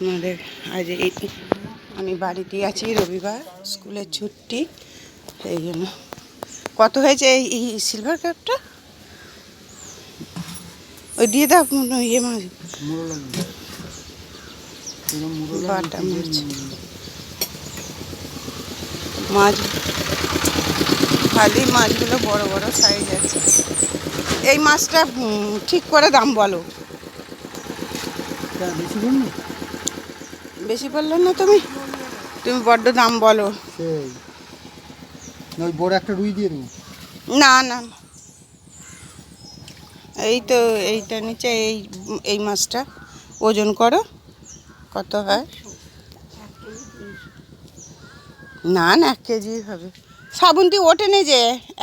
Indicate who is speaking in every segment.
Speaker 1: আমাদের আজ এই আমি বাড়িতেই আছি, রবিবার, স্কুলের ছুটি, সেই জন্য। কত হয়েছে এই এই সিলভার কাপটা ওই দিয়ে দাও ইয়ে মাছ। বাটা মাছ। মাছ, খালি মাছগুলো বড় বড় সাইজ আছে। এই মাছটা ঠিক করে দাম বলো।
Speaker 2: বেশি
Speaker 1: বললে না তুমি? তুমি বড্ড দাম বলো।
Speaker 2: সেই। ওই বড় একটা রুই দিয়ে দেবো।
Speaker 1: না না। এই তো এইটা নিচে এই এই মাছটা। ওজন করো কত হয়? না না এক কেজি হবে। শ্রাবন্তী ওঠে নে যে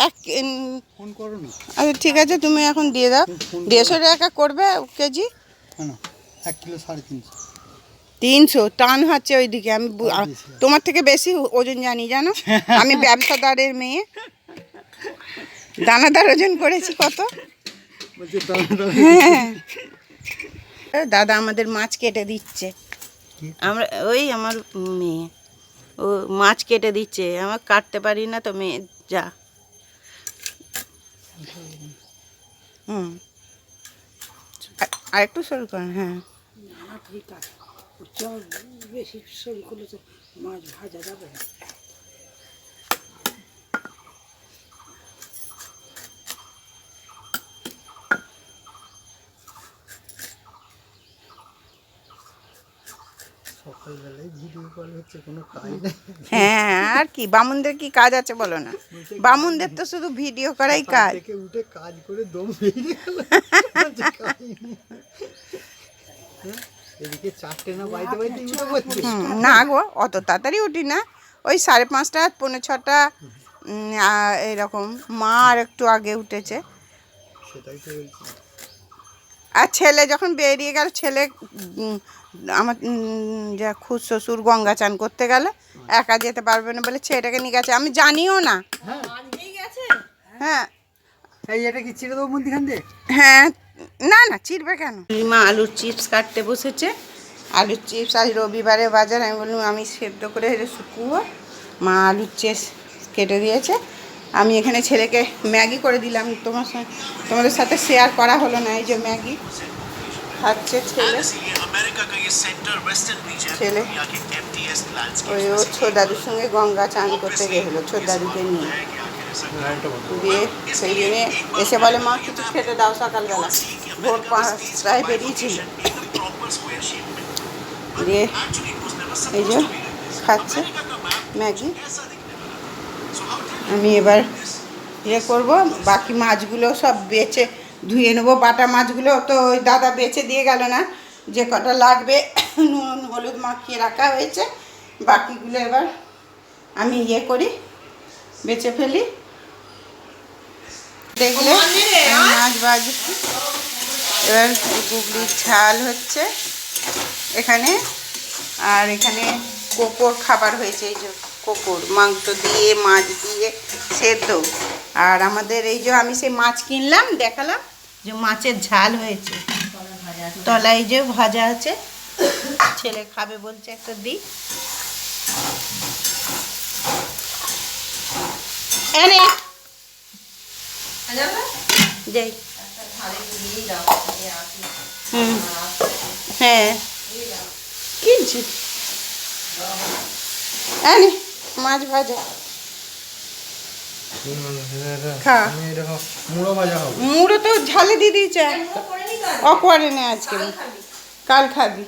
Speaker 1: এক উম,
Speaker 2: ফোন করো না।
Speaker 1: আচ্ছা ঠিক আছে তুমি এখন দিয়ে দাও। দেড়শো টাকা করবে কেজি?
Speaker 2: এক কিলো সাড়ে তিনশো।
Speaker 1: তিনশো টান হচ্ছে ওইদিকে। আমি। তোমার থেকে বেশি ওজন জানি জানো? আমি ব্যবসাদারের মেয়ে। দানাদার ওজন করেছি কত? হ্যাঁ। দাদা আমাদের মাছ কেটে দিচ্ছে। আমরা ওই আমার মেয়ে। ও মাছ কেটে দিচ্ছে। আমার কাটতে পারি না তো মেয়ে যা। হুম। আর- আর একটু সরু করেন হ্যাঁ।
Speaker 3: বেশি সরু করলে তো মাছ ভাজা যাবে না।
Speaker 2: ভিডিও কল হচ্ছে কোনো কাজ নেই।
Speaker 1: হ্যাঁ আর কি বামুনদের কি কাজ আছে বলো না? বামুনদের তো শুধু ভিডিও করাই কাজ।
Speaker 2: উঠে কাজ করে দম বেরিয়ে গেল না
Speaker 1: গো অত তাড়াতাড়ি উঠি না। ওই সাড়ে পাঁচটা পৌনে ছটা এরকম। মা আর একটু আগে উঠেছে। আর ছেলে যখন বেরিয়ে গেল ছেলে আমার যা খুদ শ্বশুর গঙ্গা চান করতে গেলে একা যেতে পারবে না বলে ছেলেটাকে নিয়ে গেছে। আমি জানিও না। হ্যাঁ।
Speaker 2: এই এটা কি ছেড়ে দেবো মন্দিখান দিয়ে?
Speaker 1: হ্যাঁ না না চিরবে কেন? মা আলুর চিপস কাটতে বসেছে। আলুর চিপস আজ রবিবারে বাজার আমি বললাম আমি সেদ্ধ করে শুকুবো। মা আলুর চিপস কেটে দিয়েছে। আমি এখানে ছেলেকে ম্যাগি করে দিলাম। তোমার সঙ্গে তোমাদের সাথে শেয়ার করা হলো না এই যে ম্যাগি খাচ্ছে ছেলে।
Speaker 4: ছেলে।
Speaker 1: ওই ও ছোট দাদুর সঙ্গে গঙ্গা চান করতে গেছিল ছোট দাদুকে নিয়ে। দিয়ে সেই দিনে এসে বলে, মা, কিছু খেতে দাও সকালবেলা। ভোর পাঁচটায় বেরিয়েছিল দিয়ে এই যে খাচ্ছে ম্যাগি। আমি এবার ইয়ে করব, বাকি মাছগুলো সব বেচে ধুয়ে নেব। বাটা মাছগুলো তো ওই দাদা বেছে দিয়ে গেল না, যে কটা লাগবে, নুন, হলুদ মাখিয়ে রাখা হয়েছে। বাকিগুলো এবার আমি ইয়ে করি, বেচে ফেলি। দেখলে মাছ বাজি এবার গুগলির ঝাল হচ্ছে এখানে। আর এখানে কোকোর খাবার হয়েছে, এই যে কোকোর। মাংস দিয়ে, মাছ দিয়ে সেদ্ধ। আর আমাদের এই যে আমি সেই মাছ কিনলাম, দেখালাম যে মাছের ঝাল হয়েছে। তলায় যে ভাজা আছে, ছেলে খাবে বলছে একটা দিই এনে যাই। হুম। হ্যাঁ। কিনছি মাছ ভাজা।
Speaker 2: মুড়ো ভাজা হবে
Speaker 1: তো ঝালে দিয়ে দিয়েছে। ও করে নে আজকে। কাল খাবি।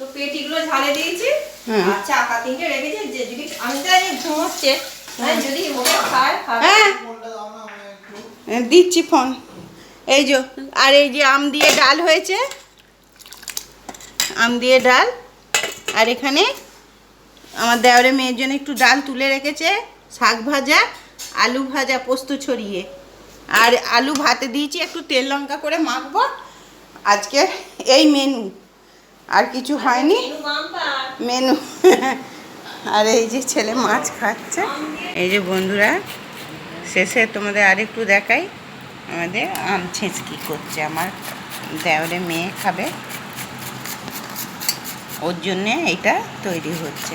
Speaker 5: তো পেটিগুলো ঝালে দিয়েছি।
Speaker 1: হ্যাঁ।
Speaker 5: আর চাকা তিনটে রেখেছি যদি আমি তো ঘুমোচ্ছে যদি ওকে খায়
Speaker 1: হ্যাঁ। দিচ্ছি ফোন। এই যে, আর এই যে আম দিয়ে ডাল হয়েছে। আম দিয়ে ডাল। আর এখানে আমার দেওয়ারে মেয়ের জন্য একটু ডাল তুলে রেখেছে। শাক ভাজা, আলু ভাজা, পোস্ত ছড়িয়ে। আর আলু ভাতে দিয়েছি একটু তেল লঙ্কা করে মাখবো। আজকে এই মেনু। আর কিছু হয়নি। মেনু। আর এই যে ছেলে মাছ খাচ্ছে। এই যে বন্ধুরা শেষে তোমাদের আরেকটু দেখাই। আমাদের আম ছেঁচকি করছে আমার দেওরে মেয়ে খাবে। ওর জন্যে এইটা তৈরি হচ্ছে।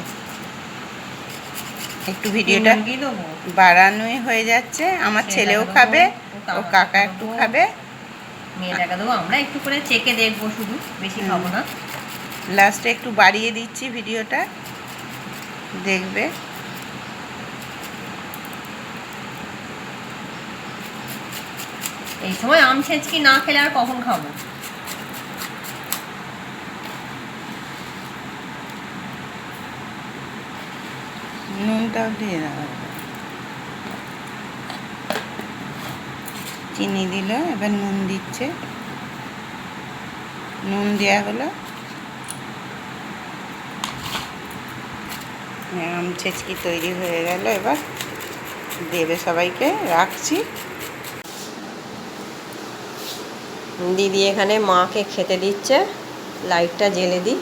Speaker 1: একটু ভিডিওটা বাড়ানোই হয়ে যাচ্ছে। আমার ছেলেও খাবে
Speaker 5: ও
Speaker 1: ও কাকা একটু খাবে।
Speaker 5: মেয়েটাকে দেবো আমরা একটু করে চেকে দেখব শুধু বেশি খাব না।
Speaker 1: লাস্টে একটু বাড়িয়ে দিচ্ছি ভিডিওটা। দেখবে।
Speaker 5: এই সময় আম ছেঁচকি না খেলে আর কখন খাব?
Speaker 1: নুনটাও দিয়ে চিনি দিল, এবার নুন দিচ্ছে। নুন দেওয়া হলো। আম ছেচকি তৈরি হয়ে গেল, এবার দেবে সবাইকে, রাখছি।
Speaker 5: দিদি এখানে মাকে খেতে দিচ্ছে। লাইটটা জেলে দিই।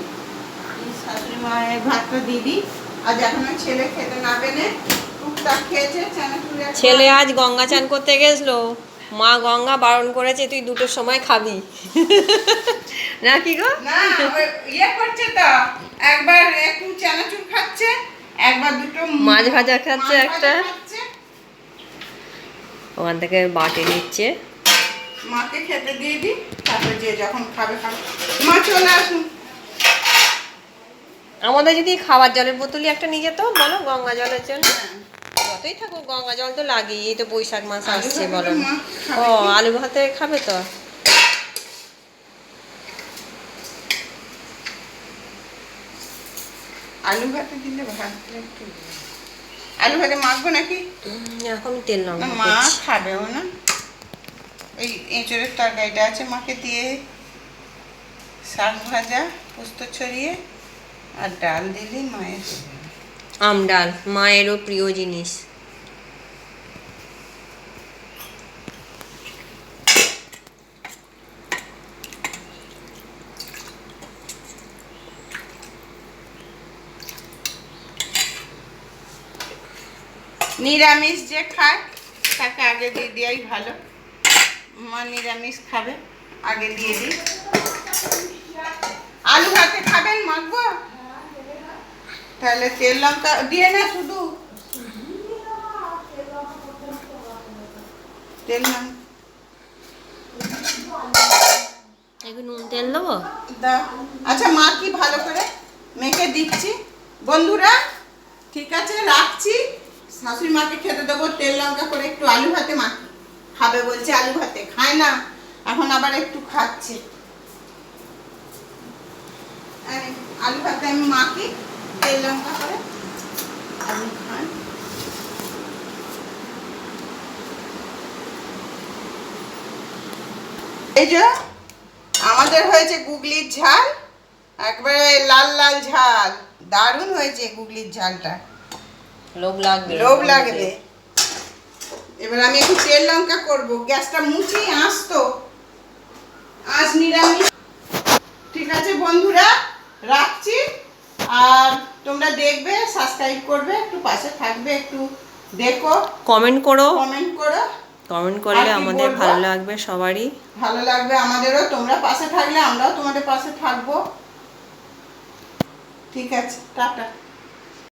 Speaker 1: শাশুড়ি মায়ের ভাতটা দিদি আজ এখনও ছেলে খেতে না পেনে টুকটাক খেয়েছে
Speaker 5: ছেলে আজ গঙ্গা চান করতে গেছলো। মা গঙ্গা বারণ করেছে তুই দুটোর সময় খাবি। নাকি গো?
Speaker 1: না ইয়ে করছে তো একবার একটু চানাচুর খাচ্ছে একবার দুটো
Speaker 5: মাছ ভাজা খাচ্ছে একটা। ওখান থেকে বাটি নিচ্ছে।
Speaker 1: মাকে খেতে দিয়ে দিই তারপরে যে যখন খাবে খাবে। মা চলে আসুন।
Speaker 5: আমাদের যদি খাবার জলের বোতলই একটা নিয়ে যেত বলো গঙ্গা জলের জন্য যতই থাকুক গঙ্গা জল তো লাগেই এই তো বৈশাখ মাস
Speaker 1: আলু
Speaker 5: আসছে
Speaker 1: ভাতে
Speaker 5: বলো। ও আলু ভাতে খাবে তো?
Speaker 1: আলু ভাতে দিলে ভাত একটু আলু ভাতে মাখবো নাকি?
Speaker 5: এখন তেল
Speaker 1: না মা। খাবেও না। এই এঁচড়ের তরকারিটা আছে মাকে দিয়ে। শাক ভাজা পোস্ত ছড়িয়ে আর ডাল দিলি মায়ের।
Speaker 5: আম ডাল মায়েরও প্রিয় জিনিস।
Speaker 1: নিরামিষ যে খায় তাকে আগে দিয়ে দেওয়াই ভালো। মা নিরামিষ খাবে আগে দিয়ে দিই। আলু ভাতে খাবেন মাখবো তাহলে তেল লঙ্কা দিয়ে না শুধু? তেল
Speaker 5: নুন তেল দেবো?
Speaker 1: আচ্ছা মা কি ভালো করে মেখে দিচ্ছি? বন্ধুরা ঠিক আছে রাখছি। শাশুড়ি মাকে খেতে দেবো তেল লঙ্কা করে একটু আলু ভাতে মাখি খাবে বলছে আলু ভাতে। খায় না। এখন আবার একটু খাচ্ছে। এই, আলু ভাতে আমি মাখি তেল লঙ্কা করে আপনি খান এই যে আমাদের হয়েছে গুগলির ঝাল একবারে লাল লাল ঝাল। দারুণ হয়েছে গুগলির ঝালটা।
Speaker 5: লোভ লাগবে।
Speaker 1: লোভ লাগবে। এবার আমি একটু তেল লঙ্কা করব। গ্যাসটা মুছি আসতো। আজ নিরামিষ। ঠিক আছে বন্ধুরা রাখছি। আর তোমরা দেখবে সাবস্ক্রাইব করবে একটু পাশে থাকবে একটু দেখো।
Speaker 5: কমেন্ট করো।
Speaker 1: কমেন্ট করো।
Speaker 5: কমেন্ট করলে আমাদের ভালো লাগবে সবারই।
Speaker 1: ভালো লাগবে আমাদেরও। তোমরা পাশে থাকলে আমরাও তোমাদের পাশে থাকব। ঠিক আছে টাটা।